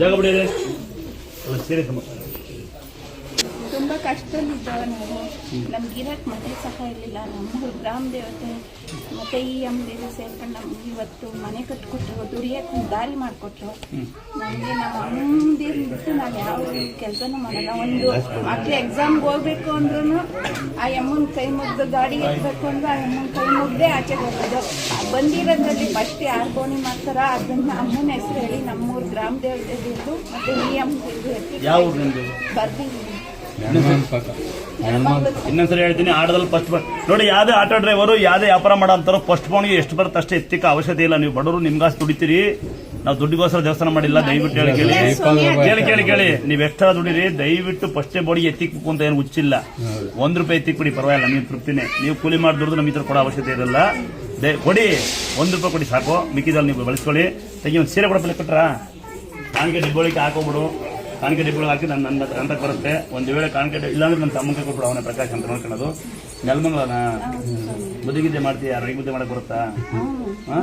ಜಾಗ ಅಲ್ಲ ಸೀರೆ ಸಮ ತುಂಬ ಕಷ್ಟದಲ್ಲಿದ್ದೇವೆ ನಾವು. ನಮ್ಗೆ ಇರಕ್ ಮನೆ ಸಹ ಇರಲಿಲ್ಲ. ನಮ್ಮ ಗ್ರಾಮ ದೇವತೆ ಮತ್ತು ಈ ಅಂಗಡಿಗೆ ಸೇರ್ಕೊಂಡು ನಮ್ಗೆ ಇವತ್ತು ಮನೆ ಕಟ್ಕೊಟ್ರು ದುಡಿಯೋಕೆ ಒಂದು ದಾರಿ ಮಾಡಿಕೊಟ್ರು. ನಮಗೆ ನಮ್ಮ ಅಮ್ಮಂದಿರು ಬಿಟ್ಟು ನಾವು ಯಾವ ಕೆಲಸನೂ ಮಾಡಲ್ಲ. ಒಂದು ಮಕ್ಳು ಎಕ್ಸಾಮ್ಗೆ ಹೋಗ್ಬೇಕು ಅಂದ್ರೂ ಆ ಅಮ್ಮನ ಕೈ ಮುಗ್ದು ಗಾಡಿ ಎತ್ತಬೇಕು ಅಂದ್ರೆ ಆ ಅಮ್ಮನ ಕೈ ಮುಗ್ದೇ ಆಚೆ ಹೋಗೋದು ಬಂದಿರೋದ್ರಲ್ಲಿ ಫಸ್ಟ್ ಯಾರು ಗೋಣಿ ಮಾಡ್ತಾರ ಅದನ್ನ ಅಮ್ಮನ ಹೆಸರು ಹೇಳಿ ನಮ್ಮೂರು ಗ್ರಾಮ ದೇವತೆ ಮತ್ತು ಈ ಅಮ್ಮ ಬರ್ತೀನಿ ಇನ್ನೊಂದ್ಸರಿ ಹೇಳ್ತೀನಿ ಆಟೋದಲ್ಲಿ ಫಸ್ಟ್ ನೋಡಿ ಯಾವುದೇ ಆಟೋ ಡ್ರೈವರು ಯಾವುದೇ ವ್ಯಾಪಾರ ಮಾಡೋ ಅಂತಾರೋ ಫಸ್ಟ್ ಫೋನ್ಗೆ ಎಷ್ಟು ಬರುತ್ತೆ ಅಷ್ಟೇ ಎತ್ತಿಕ ಅವಶ್ಯತೆ ಇಲ್ಲ. ನೀವು ಬಡವರು ನಿಮ್ಗಾಸ್ ದುಡಿತೀರಿ. ನಾವು ದುಡ್ಡಿಗೋಸ್ಕರ ದೇವಸ್ಥಾನ ಮಾಡಿಲ್ಲ ದಯವಿಟ್ಟು ಹೇಳಿ ಕೇಳಿ. ಕೇಳಿ ಕೇಳಿ ಕೇಳಿ. ನೀವು ಎಷ್ಟರ ದುಡಿರಿ ದಯವಿಟ್ಟು ಫಸ್ಟೇ ಬೋಡಿ ಎತ್ತಿಕ್ಬೇಕು ಅಂತ ಏನು ಹುಚ್ಚಿಲ್ಲ. ಒಂದು ರೂಪಾಯಿ ಎತ್ತಿಕ್ ಕೊಡಿ ಪರವಾಗಿಲ್ಲ ನೀವು ತೃಪ್ತಿನೇ. ನೀವು ಕೂಲಿ ಮಾಡಿ ದುಡ್ದು ನಮ್ಮ ಈ ಥರ ಕೊಡೋ ಅವಶ್ಯಕತೆ ಇರಲ್ಲ. ದಯ ಕೊಡಿ. ಒಂದು ರೂಪಾಯಿ ಕೊಡಿ ಸಾಕು. ಮಿಕ್ಕಿದಲ್ಲಿ ನೀವು ಬಳಸ್ಕೊಳ್ಳಿ. ತೆಗಿ ಒಂದು ಸೀರೆ ಕೊಡಪ್ಪಲ್ಲಿ ಕೊಟ್ರಾ? ಕಾಣಿಕೆ ಡಿಬ್ಬೋಳಿಗೆ ಹಾಕೋಬಿಡು. ಕಾಣಿಕೆ ಹಾಕಿ ನನ್ನ ನನ್ನ ಬರುತ್ತೆ. ಒಂದು ವೇಳೆ ಕಾಣಿಕೆ ಇಲ್ಲಾಂದ್ರೆ ನನ್ನ ತಮ್ಮಂಗೆ ಕೊಟ್ಬಿಡು ಅವನೇ ಪ್ರಕಾಶ್ ಅಂತ ನೋಡ್ಕೊಳ್ಳೋದು ನೆಲಮಂಗಲನ? ಮುದುಗಿದ್ದೆ ಮಾಡ್ತೀಯ? ರೈ ಮುದ್ದೆ ಮಾಡಕ್ ಬರುತ್ತಾ? ಹಾ?